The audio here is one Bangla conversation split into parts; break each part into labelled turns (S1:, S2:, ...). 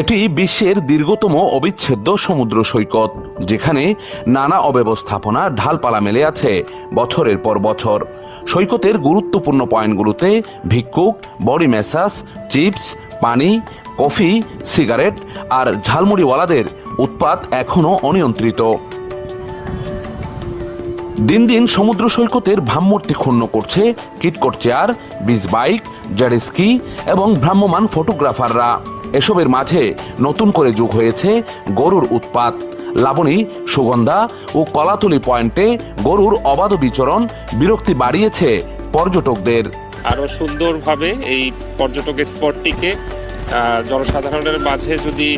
S1: এটি বিশ্বের দীর্ঘতম অবিচ্ছেদ্য সমুদ্র সৈকত, যেখানে নানা অব্যবস্থাপনা ঢালপালা মেলে আছে বছরের পর বছর। সৈকতের গুরুত্বপূর্ণ পয়েন্টগুলোতে ভিক্ষুক, বডি ম্যাসাজ চিপস, পানি, কফি, সিগারেট আর ঝালমুড়িওয়ালাদের উৎপাত এখনও অনিয়ন্ত্রিত। দিন দিন সমুদ্র সৈকতের ভাবমূর্তি ক্ষুণ্ণ করছে KitKat chair, beach bike jet ski এবং ভ্রাম্যমান ফটোগ্রাফাররা। এসবের মাঝে নতুন করে যোগ হয়েছে গরুর উৎপাত, লাবণী, সুগন্ধা ও কলাতলি পয়েন্টে গরুর অবাধ বিচরণ বিরক্তি বাড়িয়েছে পর্যটকদের।
S2: আরও সুন্দরভাবে এই পর্যটক স্পটটিকে জনসাধারণের মাঝে যদি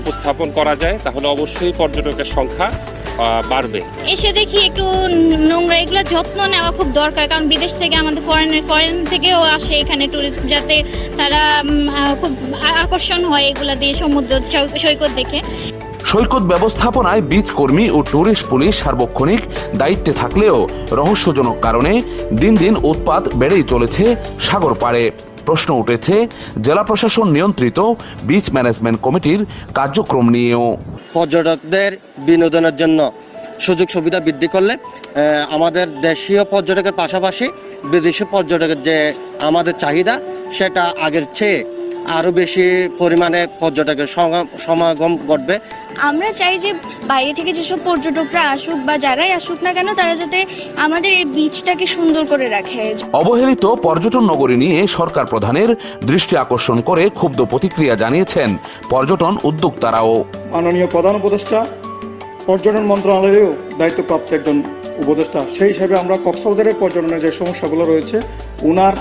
S2: উপস্থাপন করা যায়, তাহলে অবশ্যই পর্যটকের সংখ্যা বাড়বে।
S3: এসে দেখি একটু নোংরা এগুলো যত্ন নেওয়া খুব দরকার কারণ বিদেশ থেকে আমাদের ফরেনের ফরেন থেকেও আসে এখানে টুরিস্ট যাতে তারা খুব আকর্ষণ হয় এগুলা দিয়ে সমুদ্র সৈকত দেখে।
S1: সৈকত ব্যবস্থাপনায় বীজ কর্মী ও ট্যুরিস্ট পুলিশ সার্বক্ষণিক দায়িত্বে থাকলেও রহস্যজনক কারণে দিন দিন উৎপাত বেড়েই চলেছে সাগর পাড়ে। প্রশ্ন উঠেছে, জেলা প্রশাসন নিয়ন্ত্রিত বিচ ম্যানেজমেন্ট কমিটির কার্যক্রম নিয়েও।
S4: পর্যটকদের বিনোদনের জন্য সুযোগ সুবিধা বৃদ্ধি করলে আমাদের দেশীয় পর্যটকের পাশাপাশি বিদেশি পর্যটকের যে আমাদের চাহিদা, সেটা আগের চেয়ে আরও বেশি পরিমাণে পর্যটকের সমাগম- সমাগম ঘটবে।
S5: আমরা চাই যে বাইরে থেকে যেসব পর্যটকরা আসুক বা যারাই আসুক না কেন তারা যাতে আমাদের এই বিচটাকে সুন্দর করে রাখে।
S1: অবহেলিত পর্যটন নগরী নিয়ে সরকার প্রধানের দৃষ্টি আকর্ষণ করে ক্ষুব্ধ প্রতিক্রিয়া জানিয়েছেন পর্যটন উদ্যোক্তারাও।
S6: মাননীয় প্রধান উপদেষ্টা পর্যটন মন্ত্রণালয়েরও দায়িত্বপ্রাপ্ত একজন উপদেষ্টা। সেই হিসাবে আমরা কক্সবাজারের পর্যটনের যে সমস্যাগুলো রয়েছে ওনার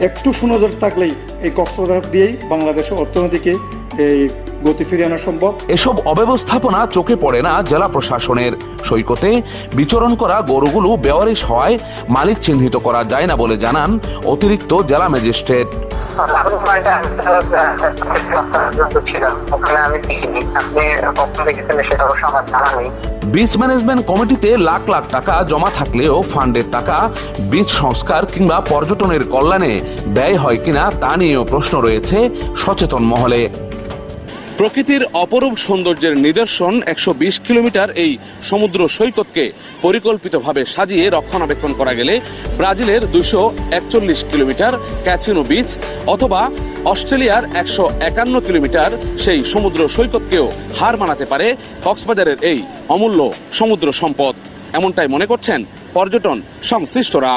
S6: একটু সুনজর থাকলেই এই কক্সবাজার দিয়েই বাংলাদেশের অর্থনীতিকে এই গতি ফিরিয়ে আনা সম্ভব।
S1: এসব অব্যবস্থাপনা চোখে পড়ে না জেলা প্রশাসনের। সৈকতে বিচরণ করা গরুগুলো বেওয়ারিশ হওয়ায় মালিক চিহ্নিত করা যায় না বলে জানান অতিরিক্ত জেলা ম্যাজিস্ট্রেট। বীজ ম্যানেজমেন্ট কমিটিতে লাখ লাখ টাকা জমা থাকলেও ফান্ডের টাকা বীজ সংস্কার কিংবা পর্যটনের কল্যাণে ব্যয় হয় কিনা তা নিয়েও প্রশ্ন রয়েছে সচেতন মহলে। প্রকৃতির অপরূপ সৌন্দর্যের নিদর্শন একশো বিশ কিলোমিটার এই সমুদ্র সৈকতকে পরিকল্পিতভাবে সাজিয়ে রক্ষণাবেক্ষণ করা গেলে ব্রাজিলের দুইশো একচল্লিশ কিলোমিটার, ক্যাচিনো বিচ অথবা অস্ট্রেলিয়ার একশো একান্ন কিলোমিটার সেই সমুদ্র সৈকতকেও হার মানাতে পারে কক্সবাজারের এই অমূল্য সমুদ্র সম্পদ। এমনটাই মনে করছেন পর্যটন সংশ্লিষ্টরা।